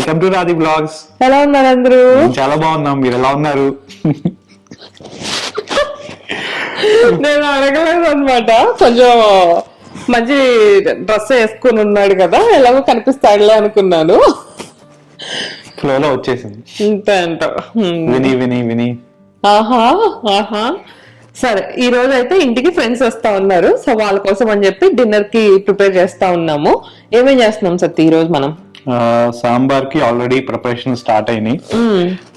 Welcome to Radhi blogs ఎలా ఉన్నారు అందరూ? చాలా బాగున్నాం. మీరు ఎలా ఉన్నారు? నేను అడగలేదు అనమాట కొంచెం మంచి డ్రెస్ వేసుకుని ఉన్నాడు కదా ఎలాగో కనిపిస్తాడులే అనుకున్నాను. ఫ్లోలో వచ్చేసింది. అంట. హ్మ్. విని విని విని. ఆహా ఆహా. సరే ఈ రోజు అయితే ఇంటికి ఫ్రెండ్స్ వస్తా ఉన్నారు. సో వాళ్ళ కోసం అని చెప్పి డిన్నర్కి ప్రిపేర్ చేస్తా ఉన్నాము. ఏమేం చేస్తున్నాం సత్తి ఈ రోజు మనం? సాంబార్కి ఆల్రెడీ ప్రిపరేషన్ స్టార్ట్ అయినాయి.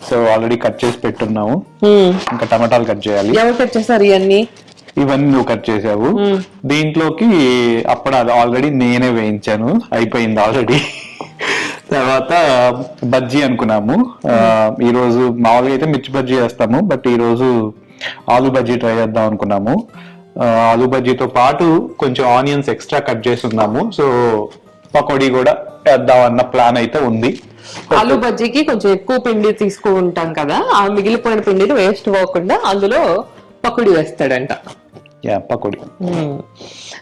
సో ఆల్రెడీ కట్ చేసి పెట్టున్నాము. ఇంకా టమాటాలు కట్ చేయాలి. ఎవరు వచ్చేసారు ఇవన్నీ? ఇవన్నీ నువ్వు కట్ చేసావు. దీంట్లోకి అప్పుడు అది ఆల్రెడీ నేనే వేయించాను. అయిపోయింది ఆల్రెడీ. తర్వాత బజ్జీ అనుకున్నాము. ఆ, ఈ రోజు మామూలుగా అయితే మిర్చి బజ్జీ వేస్తాము. బట్ ఈ రోజు ఆలు బజ్జీ ట్రై చేద్దాం అనుకున్నాము. ఆలు బజ్జీతో పాటు కొంచెం ఆనియన్స్ ఎక్స్ట్రా కట్ చేసి ఉన్నాము. సో పకోడీ కూడా వేద్దాం అన్న ప్లాన్ అయితే ఉంది. ఆలు బజ్జీకి కొంచెం ఎక్కువ పిండి తీసుకుంటాం కదా ఆ మిగిలిపోయిన పిండిని వేస్ట్ పోకుండా అందులో పకోడీ వేస్తాడంట. యా పకోడీ.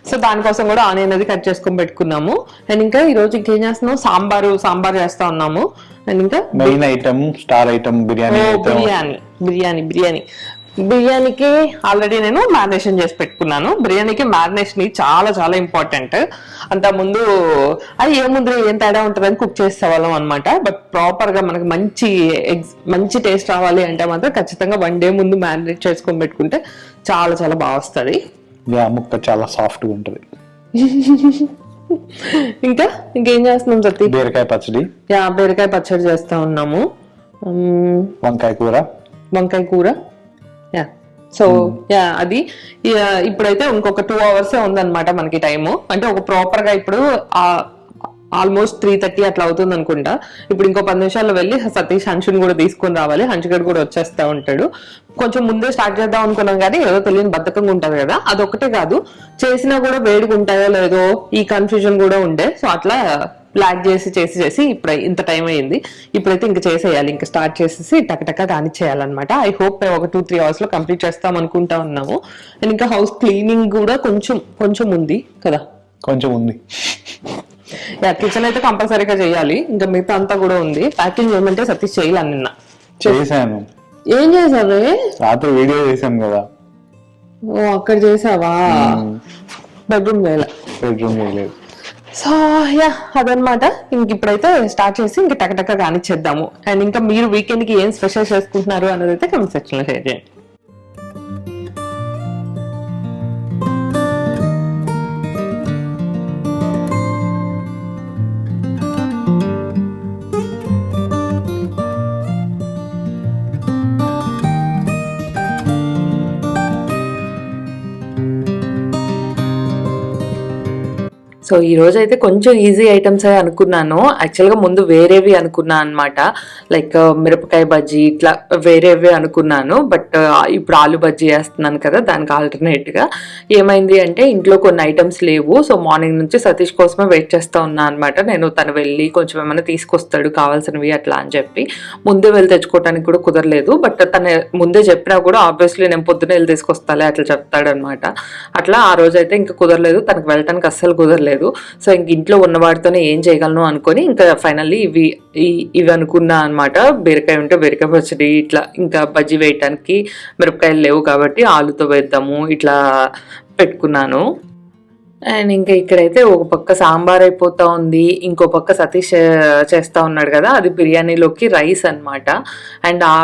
సో దానికోసం కూడా ఆనియన్ అది కట్ చేసుకొని పెట్టుకున్నాము. అండ్ ఇంకా ఈ రోజు ఇంకేం చేస్తున్నాం సాంబారు సాంబార్ చేస్తా ఉన్నాము. అండ్ ఇంకా main item star item biryani biryani biryani biryani. బిర్యానీకి ఆల్రెడీ నేను మ్యారినేషన్ చేసి పెట్టుకున్నాను. బిర్యానీకి మ్యారినేషన్ చాలా చాలా ఇంపార్టెంట్. అంత ముందు అది ఏముంది ఏం తేడా ఉంటుందని కుక్ చేసేవాళ్ళం అనమాట బట్ ప్రాపర్గా మనకి మంచి ఎగ్స్ మంచి టేస్ట్ రావాలి అంటే మాత్రం ఖచ్చితంగా వన్ డే ముందు మ్యారినేట్ చేసుకొని పెట్టుకుంటే చాలా చాలా బాగా వస్తుంది. ముక్క చాలా సాఫ్ట్గా ఉంటది. ఇంకా ఇంకేం చేస్తున్నాం సతీ? బీరకాయ పచ్చడి. యా బీరకాయ పచ్చడి చేస్తా ఉన్నాము. వంకాయ కూర. వంకాయ కూర. యా సో యా అది ఇప్పుడైతే ఇంకొక టూ అవర్సే ఉందన్నమాట మనకి టైము అంటే ఒక ప్రాపర్గా ఇప్పుడు ఆల్మోస్ట్ త్రీ థర్టీ అట్లా అవుతుంది అనుకుంటా. ఇప్పుడు ఇంకో పది నిమిషాల్లో వెళ్ళి సతీష్ హంచుని కూడా తీసుకొని రావాలి. హంచుగడ్ కూడా వచ్చేస్తా ఉంటాడు. కొంచెం ముందే స్టార్ట్ చేద్దాం అనుకున్నాం కానీ ఏదో తెలియని బద్ధకంగా ఉంటది కదా అదొకటే కాదు. చేసినా కూడా వేడిగా ఉంటాయో లేదో ఈ కన్ఫ్యూజన్ కూడా ఉండే. సో అట్లా బ్లాక్ చేసి చేసి చేసి ఇప్పుడు ఇంత టైం అయింది ఇప్పుడైతే ఇంకా చేసేయాలి. ఇంకా స్టార్ట్ చేసేసి టకటక కానిచ్చేయాలన్నమాట ఐ హోప్ ఒక టూ త్రీ అవర్స్లో కంప్లీట్ చేస్తాం అనుకుంటా ఉన్నాము. అండ్ ఇంకా హౌస్ క్లీనింగ్ కూడా కొంచెం కొంచెం ఉంది కదా. కొంచెం ఉంది. కిచెన్ అయితే కంపల్సరీగా చేయాలి. ఇంకా మిగతా అంతా కూడా ఉంది. ప్యాకింగ్ చేయమంటే సతీష్ చేయాలి నిన్న. చేశాను. ఏం చేసావే రాత్రి వీడియో చేశాం కదా. ఓ అక్కడ చేసావా బెడ్రూమ్ చేయాలి బెడ్రూమ్ చేయలేదు సో యా అదనమాట ఇంక ఇప్పుడైతే స్టార్ట్ చేసి ఇంక టకటక కానిచ్చేద్దాము అండ్ ఇంకా మీరు వీకెండ్కి ఏం స్పెషల్ చేసుకుంటున్నారు అన్నది అయితే కమెంట్ సెక్షన్లో షేర్ చేయండి. సో ఈరోజు అయితే కొంచెం ఈజీ ఐటమ్స్ అనుకున్నాను. యాక్చువల్గా ముందు వేరేవి అనుకున్నా అనమాట లైక్ uh, మిరపకాయ బజ్జీ ఇట్లా వేరేవి అనుకున్నాను. బట్ uh, ఇప్పుడు ఆలు బజ్జీ వేస్తున్నాను కదా దానికి ఆల్టర్నేట్గా ఏమైంది అంటే ఇంట్లో కొన్ని ఐటమ్స్ లేవు. సో మార్నింగ్ నుంచి సతీష్ కోసమే వెయిట్ చేస్తూ ఉన్నా అనమాట నేను తను వెళ్ళి కొంచెం ఏమైనా తీసుకొస్తాడు కావాల్సినవి అట్లా అని చెప్పి. ముందే వెళ్ళి తెచ్చుకోవడానికి కూడా కుదరలేదు. బట్ తను ముందే చెప్పినా కూడా ఆబ్వియస్లీ నేను పొద్దున వెళ్ళి తీసుకొస్తాలే అట్లా చెప్తాడనమాట అట్లా ఆ రోజు అయితే ఇంకా కుదరలేదు. తనకు వెళ్ళటానికి అస్సలు కుదరలేదు. సో ఇంక ఇంట్లో ఉన్న వాటితోనే ఏం చేయగలను అనుకొని ఇంకా ఫైనల్లీ ఇవి ఇవి అనుకున్నా అనమాట బీరకాయ ఉంటే బీరకాయ పచ్చడి ఇట్లా ఇంకా బజ్జీ వేయటానికి మిరపకాయలు లేవు కాబట్టి ఆలుతో వేద్దాము ఇట్లా పెట్టుకున్నాను. అండ్ ఇంకా ఇక్కడైతే ఒక పక్క సాంబార్ అయిపోతా ఉంది. ఇంకో పక్క సతీష్ చేస్తూ చేస్తా ఉన్నాడు కదా అది బిర్యానీలోకి రైస్ అన్నమాట. అండ్ ఆ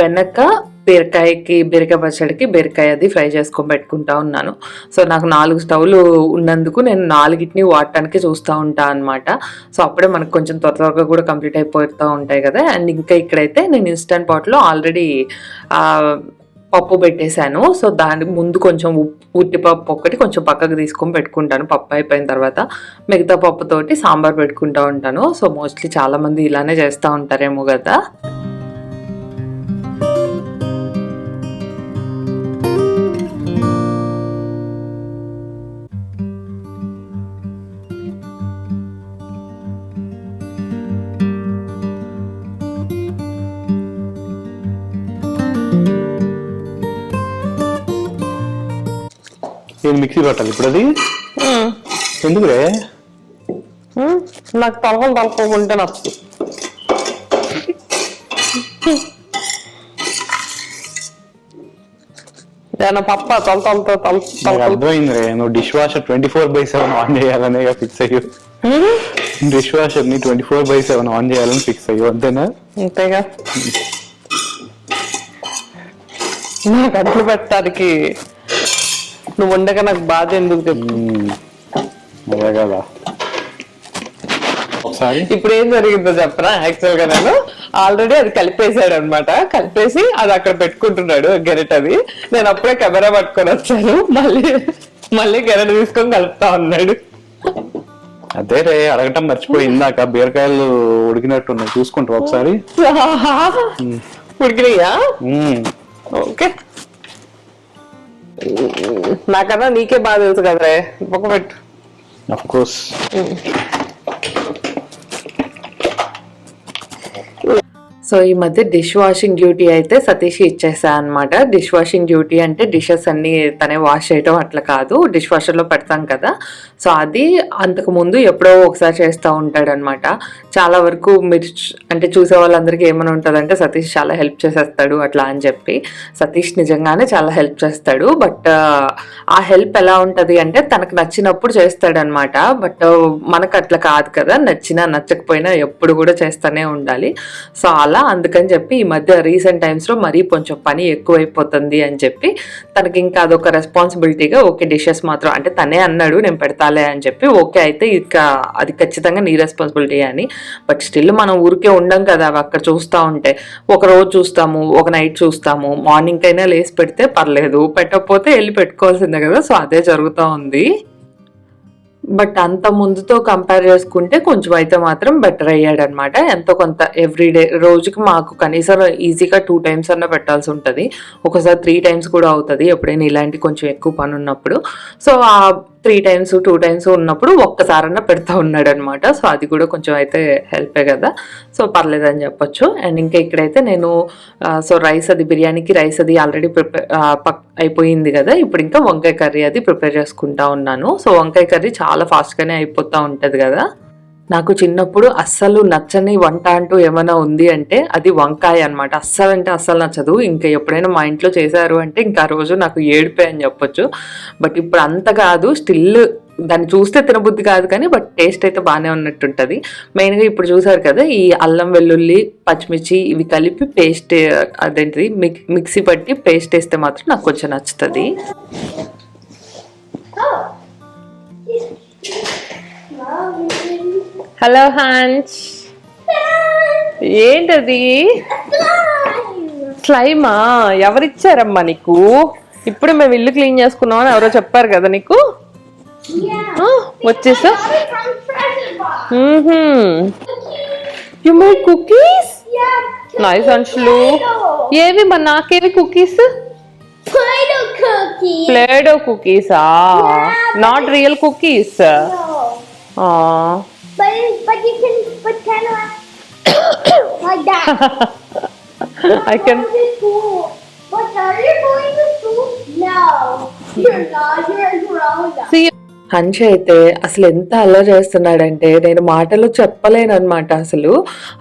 వెనక బీరకాయకి బీరకాయ పచ్చడికి బీరకాయ అది ఫ్రై చేసుకొని పెట్టుకుంటా ఉన్నాను. సో నాకు నాలుగు స్టవ్లు ఉన్నందుకు నేను నాలుగిటిని వాడటానికి చూస్తూ ఉంటా అనమాట సో అప్పుడే మనకు కొంచెం త్వర త్వరగా కూడా కంప్లీట్ అయిపోతూ ఉంటాయి కదా. అండ్ ఇంకా ఇక్కడైతే నేను ఇన్స్టంట్ పాట్లో ఆల్రెడీ పప్పు పెట్టేశాను. సో దాని ముందు కొంచెం ఉప్పు ఉట్టిపప్పు ఒకటి కొంచెం పక్కకు తీసుకొని పెట్టుకుంటాను. పప్పు అయిపోయిన తర్వాత మిగతా పప్పుతోటి సాంబార్ పెట్టుకుంటూ ఉంటాను. సో మోస్ట్లీ చాలామంది ఇలానే చేస్తూ ఉంటారేమో కదా. నేను మిక్సీ పట్టాలి ఇప్పుడు అది? ఎందుకురే నాకు తలకలు తలకోకుంటే నచ్చు పప్ప తల తలతో తల అర్థమైంది రే నువ్వు dish washer twenty four by seven on చేయాలనే ఫిక్స్ అయ్యో. Dish వాషర్ని twenty four by seven on చేయాలని ఫిక్స్ అయ్యో అంతేనా? అంతేగా. నాకు అట్లు పెట్టడానికి నువ్వు ఉండగా నాకు బాధ ఎందుకు చెప్పు. అదే కదా. ఒకసారి. ఇప్పుడు ఏం జరిగిందో చెప్పరా యాక్చువల్గా నేను? ఆల్రెడీ అది కలిపేశాడు అనమాట కలిపేసి అది అక్కడ పెట్టుకుంటున్నాడు గెరెట్ అది. నేను అప్పుడే కెమెరా పట్టుకొని వచ్చాను. మళ్ళీ మళ్ళీ గెరెట్ తీసుకొని కలుపుతా ఉన్నాడు. అదే రే అడగటం మర్చిపోయి ఇందాక బీరకాయలు ఉడికినట్టున్నాయి. చూసుకుంటావు ఒకసారి? ఉడికినాయా. ఓకే నాకన్నా నీకే బాగా తెలుసు కదరే. ఒక పెట్టు అఫ్ కోర్స్ సో ఈ మధ్య డిష్ వాషింగ్ డ్యూటీ అయితే సతీష్ ఇచ్చేసా అనమాట డిష్ వాషింగ్ డ్యూటీ అంటే డిషెస్ అన్ని తనే వాష్ చేయటం అట్లా కాదు. డిష్ వాషర్లో పెడతాం కదా. సో అది అంతకు ముందు ఎప్పుడో ఒకసారి చేస్తూ ఉంటాడనమాట చాలా వరకు మీరు అంటే చూసే వాళ్ళందరికీ ఏమైనా ఉంటుందంటే సతీష్ చాలా హెల్ప్ చేసేస్తాడు అట్లా అని చెప్పి. సతీష్ నిజంగానే చాలా హెల్ప్ చేస్తాడు. బట్ ఆ హెల్ప్ ఎలా ఉంటది అంటే తనకు నచ్చినప్పుడు చేస్తాడనమాట బట్ మనకు అట్లా కాదు కదా. నచ్చినా నచ్చకపోయినా ఎప్పుడు కూడా చేస్తూనే ఉండాలి. సో అలా అందుకని చెప్పి ఈ మధ్య రీసెంట్ టైమ్స్లో మరీ కొంచెం పని ఎక్కువైపోతుంది అని చెప్పి తనకి ఇంకా అదొక రెస్పాన్సిబిలిటీగా ఓకే డిషెస్ మాత్రం అంటే తనే అన్నాడు నేను పెడతాలే అని చెప్పి ఓకే అయితే ఇక అది ఖచ్చితంగా నీ రెస్పాన్సిబిలిటీ అని. బట్ స్టిల్ మనం ఊరికే ఉండం కదా అవి అక్కడ చూస్తూ ఉంటే. ఒక రోజు చూస్తాము ఒక నైట్ చూస్తాము. మార్నింగ్ అయినా లేసి పెడితే పర్లేదు పెట్టకపోతే వెళ్ళి పెట్టుకోవాల్సిందే కదా. సో అదే జరుగుతూ ఉంది. బట్ అంత ముందుతో కంపేర్ చేసుకుంటే కొంచెం అయితే మాత్రం బెటర్ అయ్యాడు అనమాట ఎంతో కొంత ఎవ్రీడే రోజుకి మాకు కనీసం ఈజీగా టూ టైమ్స్ అన్న పెట్టాల్సి ఉంటుంది. ఒకసారి త్రీ టైమ్స్ కూడా అవుతుంది ఎప్పుడైనా ఇలాంటి కొంచెం ఎక్కువ పని ఉన్నప్పుడు సో ఆ త్రీ టైమ్స్ టూ టైమ్స్ ఉన్నప్పుడు ఒక్కసారన్నా పెడతా ఉన్నాడు అనమాట సో అది కూడా కొంచెం అయితే హెల్పే కదా. సో పర్లేదని చెప్పొచ్చు. అండ్ ఇంకా ఇక్కడైతే నేను సో రైస్ అది బిర్యానీకి రైస్ అది ఆల్రెడీ ప్రిపేర్ పక్ అయిపోయింది కదా. ఇప్పుడు ఇంకా వంకాయ కర్రీ అది ప్రిపేర్ చేసుకుంటా ఉన్నాను. సో వంకాయ కర్రీ చాలా ఫాస్ట్గానే అయిపోతూ ఉంటుంది కదా. నాకు చిన్నప్పుడు అస్సలు నచ్చని వంట అంటూ ఏమైనా ఉంది అంటే అది వంకాయ అన్నమాట. అస్సలు అంటే అస్సలు నచ్చదు. ఇంకా ఎప్పుడైనా మా ఇంట్లో చేశారు అంటే ఇంకా రోజు నాకు ఏడిపోయి అని చెప్పొచ్చు. బట్ ఇప్పుడు అంత కాదు. స్టిల్ దాన్ని చూస్తే తినబుద్ధి కాదు కానీ బట్ టేస్ట్ అయితే బాగానే ఉన్నట్టుంటుంది. మెయిన్గా ఇప్పుడు చూసారు కదా ఈ అల్లం వెల్లుల్లి పచ్చిమిర్చి ఇవి కలిపి పేస్ట్ అదేంటిది మిక్ మిక్సీ పట్టి పేస్ట్ వేస్తే మాత్రం నాకు కొంచెం నచ్చుతుంది. హలో హాన్స్ ఏంటది? స్లైమా? ఎవరిచ్చారమ్మా నీకు? ఇప్పుడు మేము ఇల్లు క్లీన్ చేసుకున్నామని ఎవరో చెప్పారు కదా నీకు? వచ్చేసా? యు కుకీస్ నైస్ అంశులు ఏవి మరి నాకేవి cookies. Playdough కుకీసా not real cookies can but kind of like that. I can to school. But are you going to school? No. You're not. You're grown up. see Hansha అయితే అసలు ఎంత అల్లరి చేస్తున్నాడంటే నేను మాటలు చెప్పలేను అనమాట అసలు.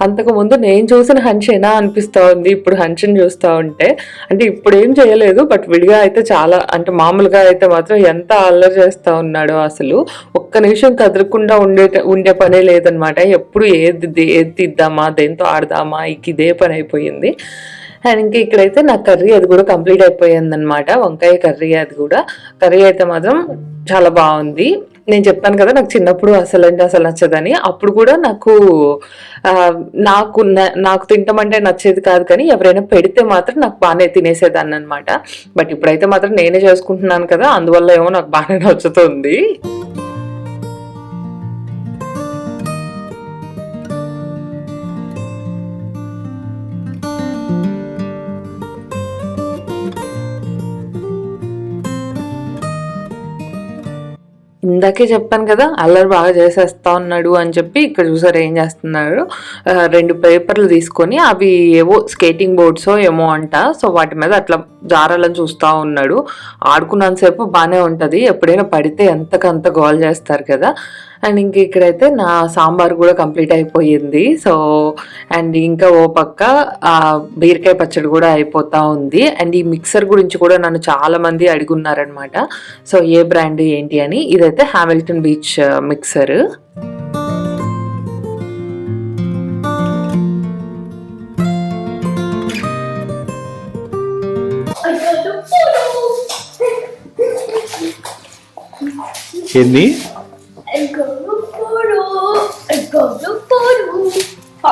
అంతకు ముందు నేను చూసిన హంచేనా అనిపిస్తూ ఉంది ఇప్పుడు హంచని చూస్తూ ఉంటే. అంటే ఇప్పుడు ఏం చేయలేదు బట్ విడిగా అయితే చాలా అంటే మామూలుగా అయితే మాత్రం ఎంత అల్లరి చేస్తూ ఉన్నాడో అసలు. ఒక్క నిమిషం కదలకుండా ఉండే ఉండే పనే లేదనమాట ఎప్పుడు ఏది ఏది తీద్దామా దేంతో ఆడదామా ఇక ఇదే పని అయిపోయింది. అండ్ ఇంకా ఇక్కడైతే నా కర్రీ అది కూడా కంప్లీట్ అయిపోయింది అనమాట వంకాయ కర్రీ అది కూడా. కర్రీ అయితే మాత్రం చాలా బాగుంది. నేను చెప్పాను కదా నాకు చిన్నప్పుడు అసలు అంటే అసలు నచ్చదని. అప్పుడు కూడా నాకు నాకు నాకు తింటామంటే నచ్చేది కాదు కానీ ఎవరైనా పెడితే మాత్రం నాకు బాగానే తినేసేదాన్ని అనమాట బట్ ఇప్పుడైతే మాత్రం నేనే చేసుకుంటున్నాను కదా అందువల్ల ఏమో నాకు బాగానే నచ్చుతుంది. ఇందాకే చెప్పాను కదా అల్లరి బాగా చేసేస్తా ఉన్నాడు అని చెప్పి ఇక్కడ చూసారు ఏం చేస్తున్నాడు. రెండు పేపర్లు తీసుకొని అవి ఏవో స్కేటింగ్ బోర్డ్స్ ఏమో అంట. సో వాటి మీద అట్లా జారాలని చూస్తూ ఉన్నాడు. ఆడుకున్నంతసేపు బాగానే ఉంటుంది. ఎప్పుడైనా పడితే ఎంతకంత గోల్ చేస్తారు కదా. అండ్ ఇంక ఇక్కడైతే నా సాంబార్ కూడా కంప్లీట్ అయిపోయింది. సో అండ్ ఇంకా ఓ పక్క బీరకాయ పచ్చడి కూడా అయిపోతా ఉంది. అండ్ ఈ మిక్సర్ గురించి కూడా నన్ను చాలా మంది అడుగున్నారనమాట సో ఏ బ్రాండ్ ఏంటి అని. ఇదైతే హ్యామిల్టన్ బీచ్ మిక్సర్. ఎన్ని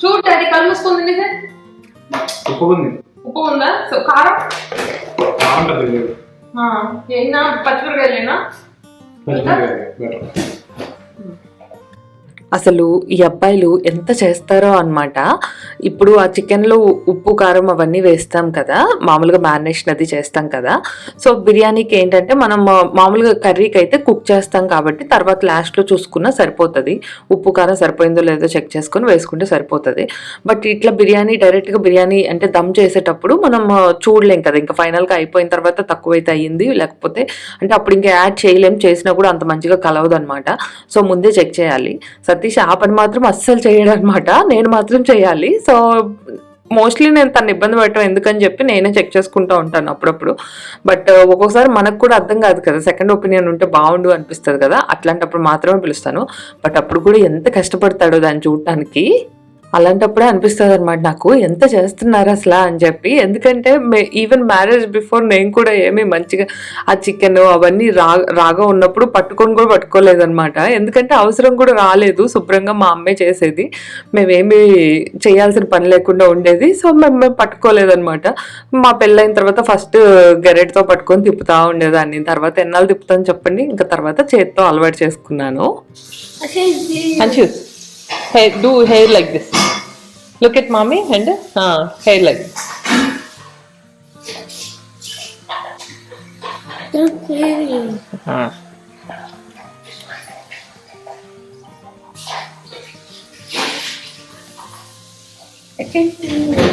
చూడు డాడీ కళ్ళు మూసుకుంది నీకు ఉప్పు ఉందా? సో కారం? ఆ, ఏనా? పచ్చిమిరకాయలేనా అసలు ఈ అబ్బాయిలు ఎంత చేస్తారో అన్నమాట. ఇప్పుడు ఆ చికెన్లో ఉప్పు కారం అవన్నీ వేస్తాం కదా. మామూలుగా మ్యారినేషన్ అది చేస్తాం కదా. సో బిర్యానీకి ఏంటంటే మనం మామూలుగా కర్రీకి అయితే కుక్ చేస్తాం కాబట్టి తర్వాత లాస్ట్లో చూసుకున్నా సరిపోతుంది. ఉప్పు కారం సరిపోయిందో లేదో చెక్ చేసుకొని వేసుకుంటే సరిపోతుంది. బట్ ఇట్లా బిర్యానీ డైరెక్ట్గా బిర్యానీ అంటే దమ్ చేసేటప్పుడు మనం చూడలేం కదా. ఇంకా ఫైనల్గా అయిపోయిన తర్వాత తక్కువైతే అయ్యింది. లేకపోతే అంటే అప్పుడు ఇంకా యాడ్ చేయలేం. చేసినా కూడా అంత మంచిగా కలవదు అనమాట సో ముందే చెక్ చేయాలి. సరే ఆ పని మాత్రం అస్సలు చేయడం అనమాట నేను మాత్రం చేయాలి. సో మోస్ట్లీ నేను తను ఇబ్బంది పెట్టడం ఎందుకని చెప్పి నేనే చెక్ చేసుకుంటూ ఉంటాను అప్పుడప్పుడు. బట్ uh, ఒక్కొక్కసారి మనకు కూడా అర్థం కాదు కదా సెకండ్ ఒపీనియన్ ఉంటే బాగుండు అనిపిస్తుంది కదా అట్లాంటప్పుడు మాత్రమే పిలుస్తాను. బట్ అప్పుడు కూడా ఎంత కష్టపడతాడో దాన్ని చూడటానికి అలాంటప్పుడే అనిపిస్తుంది అనమాట నాకు ఎంత చేస్తున్నారు అసలు? అని చెప్పి. ఎందుకంటే ఈవెన్ మ్యారేజ్ బిఫోర్ నేను కూడా ఏమీ మంచిగా ఆ చికెన్ అవన్నీ రా రాగా ఉన్నప్పుడు పట్టుకొని కూడా పట్టుకోలేదన్నమాట. ఎందుకంటే అవసరం కూడా రాలేదు. శుభ్రంగా మా అమ్మే చేసేది. మేమేమి చేయాల్సిన పని లేకుండా ఉండేది. సో మేము మేము పట్టుకోలేదన్నమాట. మా పెళ్ళైన తర్వాత ఫస్ట్ గెరెట్తో పట్టుకొని తిప్పుతా ఉండేదాన్ని. తర్వాత ఎన్నాళ్ళు తిప్పుతాను చెప్పండి. ఇంకా తర్వాత చేత్తో అలవాటు చేసుకున్నాను. I do hair like this. Look at mommy and uh, hair like this. Don't say it. Uh. I can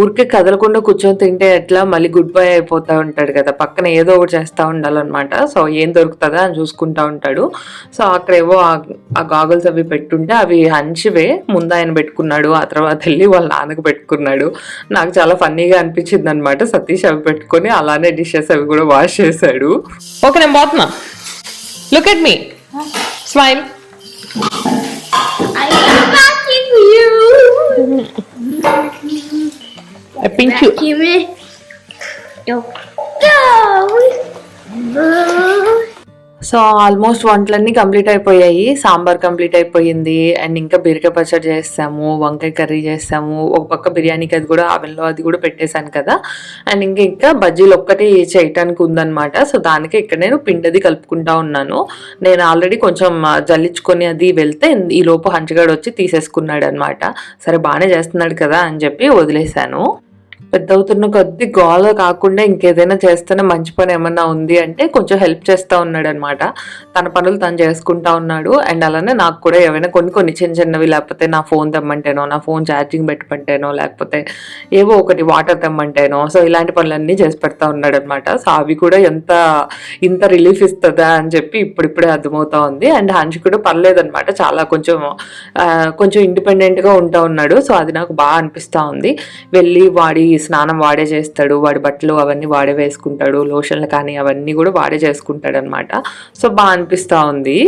ఊరికే కదలకుండా కూర్చొని తింటే ఎట్లా మళ్ళీ గుడ్ బై అయిపోతా ఉంటాడు కదా. పక్కన ఏదో ఒకటి చేస్తూ ఉండాలన్నమాట. సో ఏం దొరుకుతుందా అని చూసుకుంటా ఉంటాడు. సో అక్కడ ఏవో ఆ- గాగుల్స్ అవి పెట్టుంటే అవి హంచివే ముందు ఆయన పెట్టుకున్నాడు. ఆ తర్వాత వెళ్ళి వాళ్ళ నాన్నకు పెట్టుకున్నాడు. నాకు చాలా ఫన్నీగా అనిపించింది అనమాట సతీష్ అవి పెట్టుకొని అలానే డిషెస్ అవి కూడా వాష్ చేశాడు. Okay, నేను పోతున్నా. Look at me smile I am watching you. Pink you Give me. Go. Go. So almost వంటలన్నీ కంప్లీట్ అయిపోయాయి. సాంబార్ కంప్లీట్ అయిపోయింది. అండ్ ఇంకా బీరకాయ పచ్చడి చేస్తాము. వంకాయ కర్రీ చేస్తాము. ఒక పక్క బిర్యానీకి అది కూడా ఆవెన్లో అది కూడా పెట్టేశాను కదా. అండ్ ఇంకా ఇంకా బజ్జీలు ఒక్కటి చేయటానికి ఉందన్నమాట. సో దానికి ఇక్కడ నేను పిండది కలుపుకుంటా ఉన్నాను. నేను ఆల్రెడీ కొంచెం జల్లించుకొని అది వెళ్తే ఈ లోపు హంచగాడు వచ్చి తీసేసుకున్నాడు అనమాట సరే బాగానే చేస్తున్నాడు కదా అని చెప్పి వదిలేశాను. పెద్ద అవుతున్న కొద్ది గోల కాకుండా ఇంకేదైనా చేస్తేనే మంచి పని ఏమన్నా ఉంది అంటే కొంచెం హెల్ప్ చేస్తూ ఉన్నాడు అనమాట తన పనులు తను చేసుకుంటా ఉన్నాడు. అండ్ అలానే నాకు కూడా ఏమైనా కొన్ని కొన్ని చిన్న చిన్నవి లేకపోతే నా ఫోన్ తెమ్మంటేనో నా ఫోన్ ఛార్జింగ్ పెట్టమంటేనో లేకపోతే ఏవో ఒకటి వాటర్ తెమ్మంటేనో సో ఇలాంటి పనులన్నీ చేసి పెడతా ఉన్నాడు అనమాట సో అవి కూడా ఎంత ఇంత రిలీఫ్ ఇస్తుందా అని చెప్పి ఇప్పుడిప్పుడే అర్థమవుతా ఉంది. అండ్ హంచ్ కూడా పర్లేదనమాట. చాలా కొంచెం కొంచెం ఇండిపెండెంట్గా ఉంటా ఉన్నాడు. సో అది నాకు బాగా అనిపిస్తూ ఉంది. వెళ్ళి వాడి స్నానం వాడే చేస్తాడు వాడి బట్టలు అవన్నీ వాడే వేసుకుంటాడు లోషన్లు కానీ అవన్నీ కూడా వాడే చేసుకుంటాడు అనమాట సో బాగా అనిపిస్తూ ఉంది.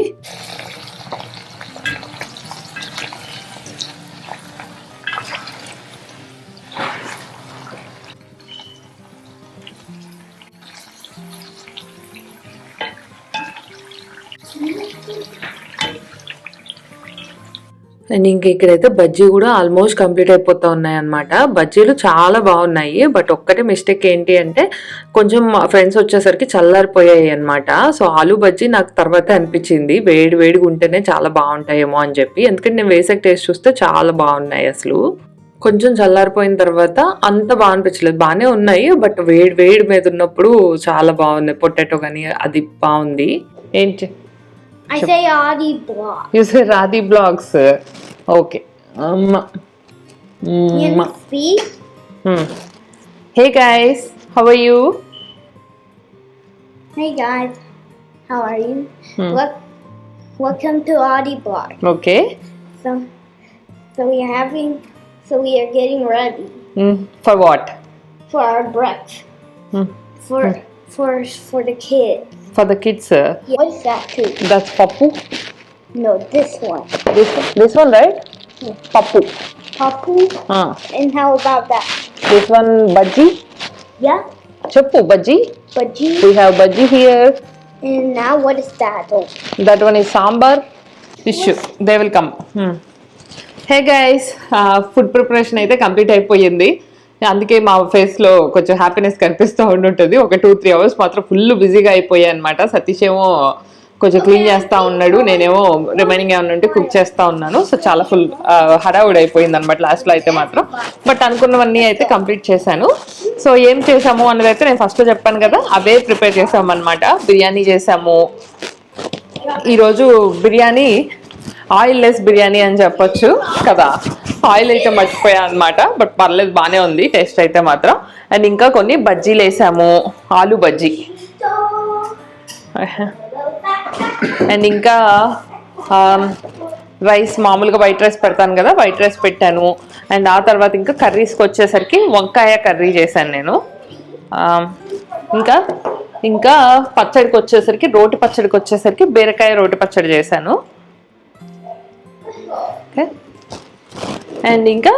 అండ్ ఇంక ఇక్కడైతే బజ్జీ కూడా ఆల్మోస్ట్ కంప్లీట్ అయిపోతా ఉన్నాయి అనమాట బజ్జీలు చాలా బాగున్నాయి బట్ ఒక్కటే మిస్టేక్ ఏంటి అంటే కొంచెం ఫ్రెండ్స్ వచ్చేసరికి చల్లారిపోయాయి అనమాట సో ఆలు బజ్జీ నాకు తర్వాత అనిపించింది. వేడి వేడిగా ఉంటేనే చాలా బాగుంటాయేమో అని చెప్పి. ఎందుకంటే నేను వేసే టేస్ట్ చూస్తే చాలా బాగున్నాయి అసలు. కొంచెం చల్లారిపోయిన తర్వాత అంత బాగా అనిపించలేదు. బాగానే ఉన్నాయి బట్ వేడి వేడి మీద ఉన్నప్పుడు చాలా బాగున్నాయి. పొటాటో కానీ అది బాగుంది. ఏంటి? I say Adi Blogs. You say Radhi Blogs. Okay. Um, Amma. Amma. Hmm. Hey guys, how are you? Hey guys, how are you? Hmm. Welcome to Audi Blog. Okay. So, so we are having, so we are getting ready. Hmm. For what? For our breakfast. Hmm. For. Hmm for for the kids. For the kids Yeah. What's that too? That's pappu No, this one. This this one right pappu Papu. Ah. And how about that? This one bajji Yeah. చెప్పు bajji Bhaji. We have bajji here And now what is that? Oh, that one ఈ sambar fish they will come hey guys food preparation అయితే complete అయిపోయింది అందుకే మా ఫేస్లో కొంచెం happiness కనిపిస్తూ ఉండుంటుంది. ఒక టూ త్రీ అవర్స్ మాత్రం ఫుల్ బిజీగా అయిపోయాయి అనమాట సతీష్ ఏమో కొంచెం క్లీన్ చేస్తా ఉన్నాడు. నేనేమో రిమైనింగ్ ఏమన్నా ఉంటే కుక్ చేస్తా ఉన్నాను. సో చాలా ఫుల్ హడావుడ్ అయిపోయింది అనమాట లాస్ట్లో అయితే మాత్రం. బట్ అనుకున్నవన్నీ అయితే కంప్లీట్ చేశాను. సో ఏం చేసాము అన్నది అయితే నేను ఫస్ట్ చెప్పాను కదా. అవే ప్రిపేర్ చేసాము అనమాట బిర్యానీ చేసాము ఈరోజు బిర్యానీ ఆయిల్ లెస్ బిర్యానీ అని చెప్పొచ్చు కదా. ఆయిల్ అయితే మర్చిపోయా అనమాట బట్ పర్లేదు బాగానే ఉంది టేస్ట్ అయితే మాత్రం. అండ్ ఇంకా కొన్ని బజ్జీలు వేసాము ఆలు బజ్జీ. అండ్ ఇంకా రైస్ మామూలుగా వైట్ రైస్ పెడతాను కదా వైట్ రైస్ పెట్టాను. అండ్ ఆ తర్వాత ఇంకా కర్రీస్కి వచ్చేసరికి వంకాయ కర్రీ చేశాను నేను. ఇంకా ఇంకా పచ్చడికి వచ్చేసరికి రోటి పచ్చడికి వచ్చేసరికి బీరకాయ రోటి పచ్చడి చేశాను. ఓకే. అండ్ ఇంకా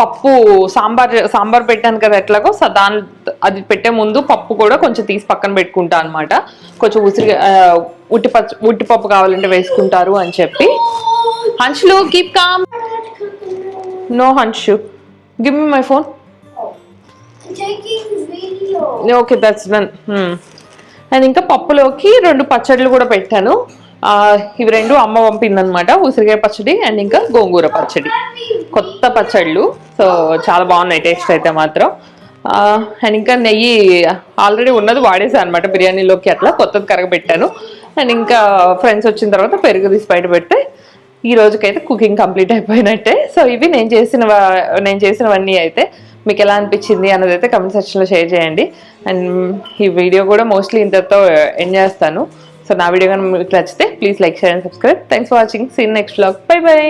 పప్పు సాంబార్ సాంబార్ పెట్టాను కదా ఎట్లాగో దాని అది పెట్టే ముందు పప్పు కూడా కొంచెం తీసి పక్కన పెట్టుకుంటా అనమాట కొంచెం ఉసిరి ఉట్టి పచ్చ ఉట్టి పప్పు కావాలంటే వేసుకుంటారు అని చెప్పి. Hanshulu keep calm. No Hanshu. Give me my phone. Okay that's done. And ఇంకా పప్పులోకి రెండు పచ్చళ్ళు కూడా పెట్టాను. ఇవి రెండు అమ్మ పంపిందనమాట ఉసిరికాయ పచ్చడి అండ్ ఇంకా గోంగూర పచ్చడి. కొత్త పచ్చళ్ళు. సో చాలా బాగున్నాయి టేస్ట్ అయితే మాత్రం. అండ్ ఇంకా నెయ్యి ఆల్రెడీ ఉన్నది వాడేసాను అనమాట బిర్యానీలోకి అట్లా. కొత్తది కరగబెట్టాను. అండ్ ఇంకా ఫ్రెండ్స్ వచ్చిన తర్వాత పెరుగు తీసి బయట పెడితే ఈ రోజుకైతే కుకింగ్ కంప్లీట్ అయిపోయినట్టే. సో ఇవి నేను చేసిన నేను చేసినవన్నీ అయితే మీకు ఎలా అనిపించింది అన్నది అయితే కమెంట్ సెక్షన్లో షేర్ చేయండి. అండ్ ఈ వీడియో కూడా మోస్ట్లీ ఇంతతో ఎండ్ చేస్తాను. సో నా వీడియో కానీ మీకు నచ్చితే please like share and subscribe thanks for watching seen next blog bye bye